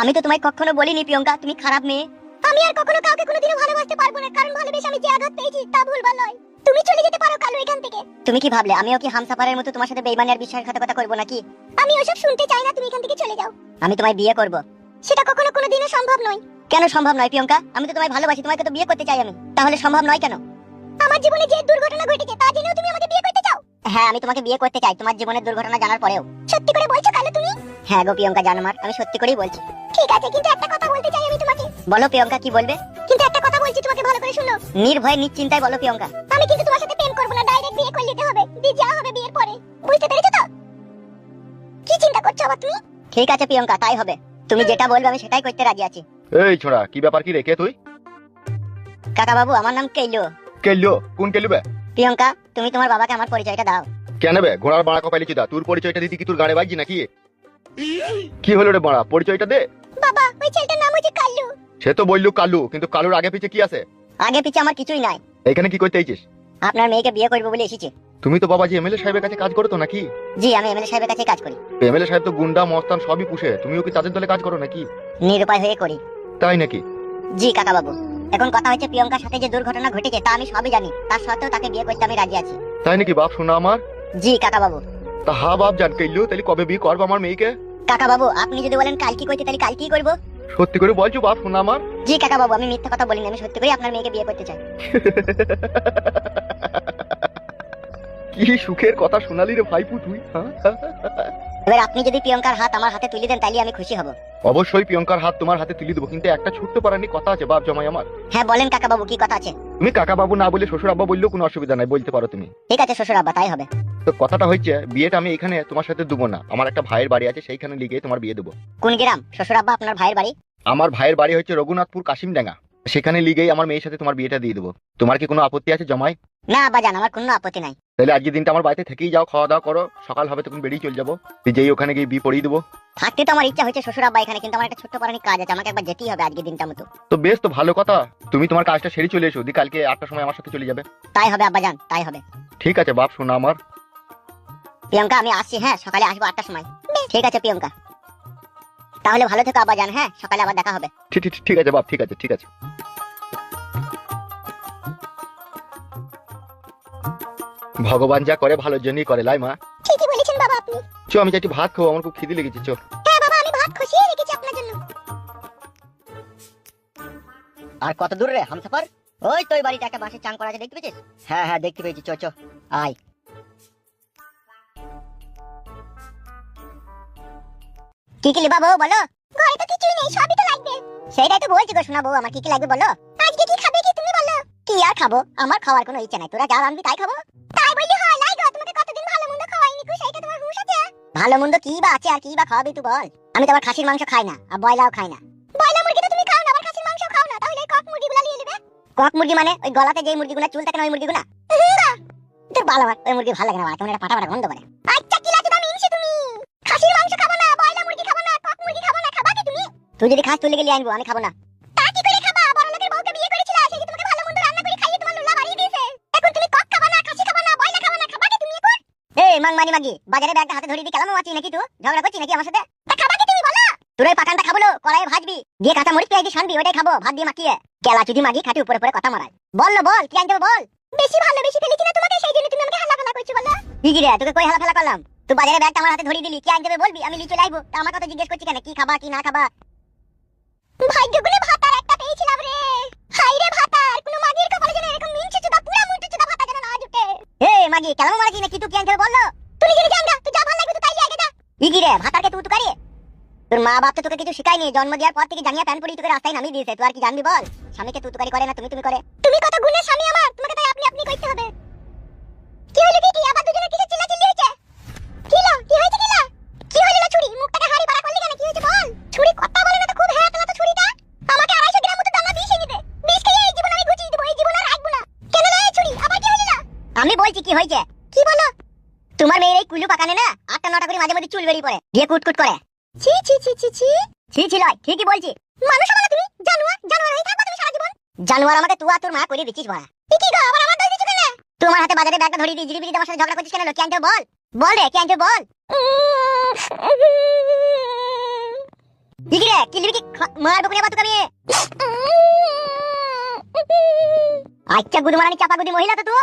আমি তো তোমায় কখনো বলিনি, প্রিয়ঙ্কা, তুমি খারাপ মেয়ে। আমি আর কখনো কাউকে কোনোদিনও ভালোবাসতে পারব না, কারণ ভালোবেসে আমি যে আঘাত পেয়েছি, তা ভুলবার নয়। তুমি চলে যেতে পারো কালো এখান থেকে। তুমি কি ভাবলে, আমিও কি হামসাফারের মতো তোমার সাথে বেইমানি আর বিশ্বাসঘাতকতা করব নাকি? আমি ওসব শুনতে চাই না, তুমি এখান থেকে চলে যাও। আমি তোমায় বিয়ে করব। সেটা কখনো কোনোদিনও সম্ভব নয়। কেন সম্ভব নয়, প্রিয়ঙ্কা? আমি তো তোমায় ভালোবাসি, তোমাকে তো বিয়ে করতে চাই আমি। তাহলে সম্ভব নয় কেন? আমার জীবনে যে দুর্ঘটনা ঘটেছে, তা জেনেও তুমি আমাকে বিয়ে করতে চাও? হ্যাঁ আমি তোমাকে বিয়ে করতে চাই, তোমার জীবনের দুর্ঘটনা জানার পরেও। সত্যি করে বলছো কালো তুমি? হ্যাঁ গো প্রিয়ঙ্কা জানমার, আমি সত্যি করেই বলছি। ঠিক আছে কিন্তু একটা কথা বলতে চাই আমি তোমাকে। বলো প্রিয়ঙ্কা কি বলবে? কিন্তু একটা কথা বলছি তোমাকে ভালো করে শুনো। নির্ভয়ে নিশ্চিন্তায় বলো প্রিয়ঙ্কা। আমি কিন্তু তোমার সাথে প্রেম করব না ডাইরেক্ট বিয়ে করে নিতে হবে। দিয়ে যা হবে বিয়ের পরে। বুঝতে পেরেছ তো? কি চিন্তা করছ আবার তুমি? ঠিক আছে প্রিয়ঙ্কা তাই হবে। তুমি যেটা বলবে আমি সেটাই করতে রাজি আছি। এই ছোড়া কি ব্যাপার কি রেখে তুই? কাকা বাবু আমার নাম কেইলো কেলিও কোন কেলু বে? প্রিয়ঙ্কা তুমি তোমার বাবাকে আমার পরিচয়টা দাও। কেন বে? ঘোড়ার বাড়া কপালি চুদা। তোর পরিচয়টা দিদি কি তোর গাড়ে বাজি নাকি? কি হলো রে বাড়া? পরিচয়টা দে। সে তো বললু কালু কিন্তু কালুর আগে পিছে কি আছে? আগে পিছে আমার কিছুই নাই। এখানে কি করতে আইছিস? আপনার মেয়েকে বিয়ে করব বলে এসেছি। তুমি তো বাবা যে এমএলএ সাহেবের কাছে কাজ করো তো নাকি? জি আমি এমএলএ সাহেবের কাছে কাজ করি। এমএলএ সাহেব তো গুন্ডা মস্তান সবই পুষে। তুমিও কি তাদের দলে কাজ করো নাকি? নিরুপায় হয়ে করি। তাই নাকি? জি কাকা বাবু এখন কথা হচ্ছে প্রিয়ঙ্কার সাথে যে দুর্ঘটনা ঘটেছে তা আমি সবই জানি। তার সত্ত্বেও তাকে বিয়ে করতে আমি রাজি আছি। তাই নাকি বাপ শোনা আমার? জি কাকা বাবু তা হা বাপ জান কেলু তাহলে কবে বিয়ে করব আমার মেয়েকে? কাকা বাবু আপনি যদি বলেন কাল কি করতে তাহলে কাল কি করব? সত্যি করে বলছো বাপ শোনা আমার? জি কাকা বাবু আমি মিথ্যা কথা বলিনি আমি সত্যি করে আপনার মেয়েকে বিয়ে করতে চাই। কি সুখের কথা শোনালি রে ভাইপু তুই? এবার আপনি যদি প্রিয়ঙ্কার হাত আমার হাতে তুলে দেন তাহলে আমি খুশি হব। অবশ্যই প্রিয়ঙ্কার হাত তোমার হাতে তুলে দেবো কিন্তু একটা ছোট্ট পারানি কথা আছে বাপ জমাই আমার। হ্যাঁ বলেন কাকা বাবু কি কথা আছে? তুমি কাকা বাবু না বলে শ্বশুর আব্বা বললেও কোনো অসুবিধা নাই বলতে পারো তুমি। ঠিক আছে শ্বশুর আব্বা তাই হবে। তো কথাটা হচ্ছে বিয়েটা আমি এখানে তোমার সাথে দেবো না। আমার একটা ভাইয়ের বাড়ি আছে সেইখানে লিগে তোমার বিয়ে দেবো। কোন গ্রাম শ্বশুর আব্বা আপনার ভাইয়ের বাড়ি? আমার ভাইয়ের বাড়ি হচ্ছে রঘুনাথপুর কাশিমডাঙ্গা। সেখানে লিগেই আমার মেয়ের সাথে তোমার বিয়েটা দিয়ে দেবো। তোমার কি কোনো আপত্তি আছে জমাই? না আব্বা জান আমার কোনো আপত্তি নাই। তাহলে আজকের দিনটা আমার বাড়িতে থেকেই যাও খাওয়া দাওয়া করো সকাল হবে তখন বেরিয়ে চলে যাব। যেই ওখানে গিয়ে বিয়ে পড়িয়ে দেবো। থাকতে তো আমার ইচ্ছা হচ্ছে শ্বশুর আব্বা এখানে কিন্তু আমার একটা ছোট্ট পারানি কাজ আছে আমাকে একবার যেতেই হবে আজকের দিনটা মতো। তো বেশ তো ভালো কথা। তুমি তোমার কাজটা সেরে চলে এসো দি কালকে আটটার সময় আমার সাথে চলে যাবে। তাই হবে আব্বা জান তাই হবে। ঠিক আছে বাপ শোনা আমার। প্রিয়ঙ্কা আমি আসছি হ্যাঁ? সকালে আসব আটটার সময়। ঠিক আছে প্রিয়ঙ্কা। তাহলে ভালো থেকো আবার জান হ্যাঁ? সকালে আবার দেখা হবে। ঠিক ঠিক ঠিক আছে বাপ ঠিক আছে ঠিক আছে। ভগবান যা করে ভালোর জন্যই করে লাই মা। ঠিকই বলেছেন বাবা আপনি। চো আমি চাইছি ভাত খাব আমার খুব খিদে লেগেছে চো। হ্যাঁ বাবা আমি ভাত খুশিয়ে রেখেছি আপনার জন্য। আর কত দূর রে হামসাফার? ওই তো ওই বাড়িতে একটা বাঁশের চাং করা আছে দেখতে পেয়েছিস? হ্যাঁ হ্যাঁ দেখতে পেয়েছি চো চো। আয়। কি কি লিবা বউ বলো? ঘরে তো কিছুই নেই, সবই তো লাগবে। সেটাই তো বলছি গো শোনা বউ আমার কি কি লাগবে বলো? আজকে কি খাবে কি তুমি বলো? কি আর খাব? আমার খাওয়ার কোনো ইচ্ছা নাই, তোরা যা রাঁধবি তাই খাব। তাই বললি হয়, লাই গো, তোমাকে কতদিন ভালো মন্দ খাওয়াইনি কো, সেইটা তোমার হুঁশ আছে। ভালো মন্দ কি বা আছে আর কি বা খাওয়াবি তুই বল। আমি তো আবার খাসির মাংস খাই না, আর বয়লাও খাই না। বয়লা মুরগি তো তুমি খাও না, আবার খাসির মাংস খাও না, তাহলে কক মুরগিগুলা নিয়ে নেবে। কক মুরগি মানে ওই গলাতে যেই মুরগিগুলা চুল থাকে না ওই মুরগিগুলা? তোর ভালো ওই মুরগি ভালো লাগে না কেমন একটা পাটা পাটা গন্ধ করে। তুই যদি খাস তুই লেগে আনব আমি খাব না। তা কি করে খাবা? বড় লোকের বউকে বিয়ে করেছিল সেই তোমাকে ভালো মন্দ রান্না করে খাইয়ে তোমার লুলা বাড়িয়ে দিয়েছে। এখন তুমি কক খাবা না খাসি খাবা না বয়লা খাবা না খাবা কি তুমি এখন? এই মাং মানি মাগি বাজারে ব্যাগটা হাতে ধরে দিয়ে কেলামো আছি নাকি তুই? ঝগড়া করছিস নাকি আমার সাথে? তা খাবা কি তুমি বলো। তোর ওই পাকানটা খাব লো কড়াইয়ে ভাজবি। দিয়ে কাঁচা মরিচ পেঁয়াজি শানবি ওটাই খাব ভাত দিয়ে মাখিয়ে। কেলা চুদি মাগি খাটি উপরে উপরে কথা মারায়। বল না বল কি আনতে হবে বল। বেশি ভালো বেশি ফেলেছি না তোমাকে সেই জন্য তুমি আমাকে হালা ফেলা করছ বলো। কি কি রে তোকে কই হালা ফেলা করলাম? তুই বাজারে ব্যাগটা আমার হাতে দিলি কি আনতে হবে বলবি? আমি লিচু লাইবো। তা আমার কথা জিজ্ঞেস করছি কেন? কি খাবা কি না খাবা? ভাগ্য গুনে ভাতার একটা পেয়েছিলাম রে। হাই রে ভাতার কোন মাগির কপালে যেন এরকম মিনছে চুদা পুরা মুন্টু চুদা ভাতা যেন না জুটে। এ মাগি কেমন কি তুই কি আনতে বলল? তুই যদি জানগা তুই যা ভালো লাগবে তুই তাই আগে যা। ই রে ভাতারকে তুই তুকারি তোর মা বাপ তো তোকে কিছু শিখায়নি জন্ম দেওয়ার পর থেকে জানিয়া প্যান পরি তোকে রাস্তায় নামিয়ে দিয়েছে। তুই আর কি জানবি বল? স্বামীকে তুই তুকারি করে না তুমি তুমি করে। তুমি কত গুণে স্বামী আমার আমি বলছি কি হয়েছে? কি বলো? তোমার মেয়ের এই কুলু পাকানে না আটটা নটা করে মাঝে মধ্যে চুল বেরিয়ে পড়ে দিয়ে কুটকুট করে। ছি ছি ছি ছি ছি। ছি ছি, লয়, ঠিকই বলছি। মানুষ না তুমি? জানোয়ার জানোয়ার হয়ে থাকবা তুমি সারা জীবন? জানোয়ার আমাকে তুই আর তোর মা করে দিচ্ছিস বড়া। কি গো, আবার আমার দই দিচ্ছ কেন? তোমার হাতে বাজারে ব্যাগটা ধরিয়ে দিয়ে জিরিবিরি আমার সাথে ঝগড়া করছিস কেন? কি আনতে বল? বল রে, কি আনতে বল? কি রে কি লিবি খা- মারবো কোনে বাতুক আমি? আচ্ছা গুদু মারানি চাপা গুদি মহিলা তো তুই।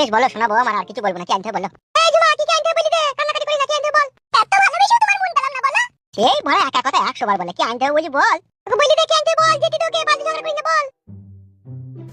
বেশ বলো শোনা বউ আমার, আর কিছু বলব না কি আনতে বলো। এই জমা, কি আনতে বলি দে কান্নাকাটি করি না কি আনতে বল। এত ভালোবেসে তোমার মন পেলাম না, বলো। সেই বড় একা কথা একশো বার বলে কি আনতে বলি। বল তোকে বলি দে কি আনতে বল যেটি তোকে বাজে ঝগড়া করি বল।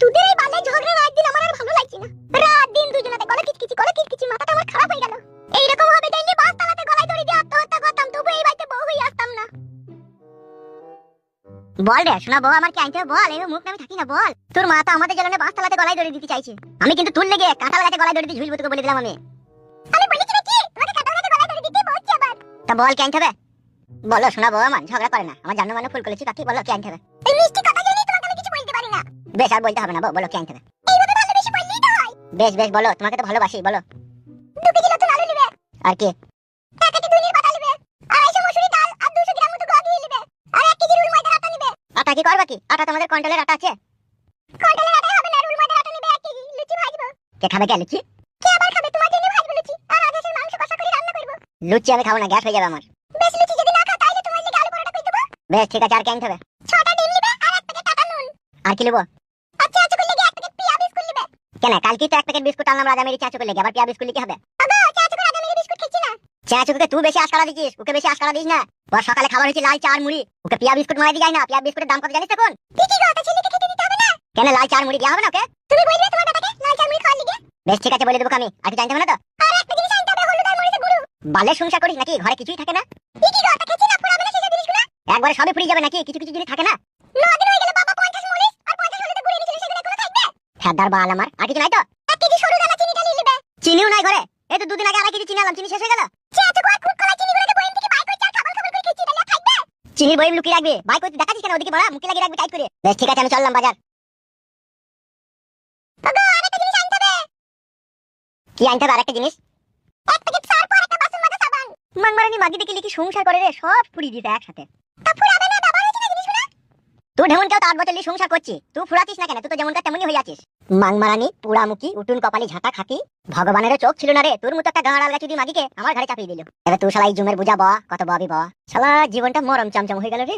তোদের এই বাজে ঝগড়া রাত দিন আমার আর ভালো লাগছে না। রাত দিন দুজনাতে গলা কিচকিচি গলা কিচকিচি মাথাটা আমার খারাপ হয়ে গেল। এইরকম হবে তাইলে বাস তালাতে গলায় দড়ি দিয়ে আত্মহত্যা করতাম তবু এই বাড়িতে বউ হয়ে আসতাম না। বল রে শোনা বউ আমার কি আনতে বল এই মুখ আমি থাকি না, বল। তোর মা তো আমাদের জন্য বাস তালাতে গলায় দড়ি দিতে চাইছে। আমি কিন্তু তুল লেগে কাঁঠাল গাছে গলায় দড়ি দিয়ে ঝুলবো তোকে বলে দিলাম আমি। আমি বলেছি নাকি? তোমাকে কাঁঠাল গাছে গলায় দড়ি দিতে বলছি আবার। তা বল কি আনতে হবে? বলো শোনা বউ আমার ঝগড়া করে না। আমার জানো মানে ফুল করেছি কাকি বলো কি আনতে হবে? এই মিষ্টি কথা জানি তোমাকে আমি কিছু বলতে পারি না। বেশ আর বলতে হবে না বলো কি আনতে হবে? এইভাবে ভালোবেসে বললেই তো হয়। বেশ বেশ বলো তোমাকে তো ভালোবাসি বলো। দু কেজি নতুন আলু নেবে। আর কি? এক কেজি দুনির পাতা নেবে। আড়াইশো মসুরি ডাল আর দুশো গ্রাম মতো গম দিয়ে নেবে। আর এক কেজি রুল ময়দার আটা নেবে। আটা কি করবা কি? আটা তোমাদের কন্ট্রোলের আটা আছে? কন্ট্রোলের আটা হবে না রুল ময়দার আটা নেবে এক কেজি লুচি ভাজবো কে খাবে কে লুচি? কে আবার খাবে? তোমার জন্য ভাজবো লুচি আর আদেশের মাংস কষা করে রান্না করব। লুচি আমি খাব না গ্যাস হয়ে যাবে আমার। বেশ লুচি যদি না খাও তাহলে তোমার লেগে আলু পরোটা করে দেবো? বেশ ঠিক আছে আর কেন হবে? ছটা ডিম নেবে আর এক প্যাকেট টাটা নুন। আর কি নেব? আচ্ছা আচ্ছা করলে এক প্যাকেট পিয়া বিস্কুট নেবে? কেন কালকে তো এক প্যাকেট বিস্কুট আনলাম রাজামেরি চাচু করলে আবার পিয়া বিস্কুট লিখে হবে? চাচু করে রাজামেরি বিস্কুট খাচ্ছি না। চাচুকে তুই বেশি আশকারা দিছিস ওকে বেশি আশকারা দিস না। ওর সকালে খাবার হচ্ছে লাল চা আর মুড়ি ওকে পিয়া বিস্কুট মারাই দি যায় না। পিয়া বিস্কুটের দাম কত জানিস এখন ঠিকই কথা ছেলেকে কেন লাল চার মুড়ি দেওয়া হবে না ওকে? তুমি বলবে তোমার বেটাকে লাল চা আর মুড়ি খাওয়ার লিগে। বেশ ঠিক আছে বলে দেবো আমি। আর কি জানতে হবে না তো? আর একটা জিনিস আনতে হবে হলুদ আর মরিচের গুঁড়ো। বালে সংসার করিস নাকি? ঘরে কিছুই থাকে না? ঠিকই কথা খেছি না? পুরাবে না সেসব জিনিসগুলো। একবারে সবই ফুরিয়ে যাবে নাকি? কিছু কিছু জিনিস থাকে না? নদিন হয়ে গেল বাবা 50 মরিচ আর 50 হলুদের গুঁড়ো এনেছিল সেগুলো এখনও থাকবে? ফেদার বাল আমার। আর কিছু নাই তো? এক কেজি সরু দানা চিনিটা নিয়ে নেবে। চিনিও নাই ঘরে? এই তো দুদিন আগে আড়াই কেজি চিনি আনলাম চিনি শেষ হয়ে গেল। চিনির বইম লুকিয়ে রাখবে। ভাই কই দেখাচ্ছিস কেন? ওদিকে বড়া মুখে লাগিয়ে রাখবে টাইট করে। বেশ ঠিক আছে আমি চললাম বাজার। কি আনতে হবে আরেকটা জিনিস মাংমারানি মাগি দেখি লিখি সংসার করে রে, সব দিতে একসাথে। তুই ঢেমন কেউ তো আট বছর সংসার করছি। তুই ফুরাতিস না কেন? তুই তো যেমনটা তেমনই হয়ে আছিস। মাংমারানি পুড়ামুখী, উটুন কপালি, ঝাঁটা খাকি ভগবানেরও চোখ ছিল না রে। তোর মতো একটা গাঁড়াল মাগিকে আমার ঘরে চাপিয়ে দিল। এবার তুই শালা জুমের বুঝা বা, কত বাবি বা। শালা, জীবনটা মরম চমচম হয়ে গেল রে।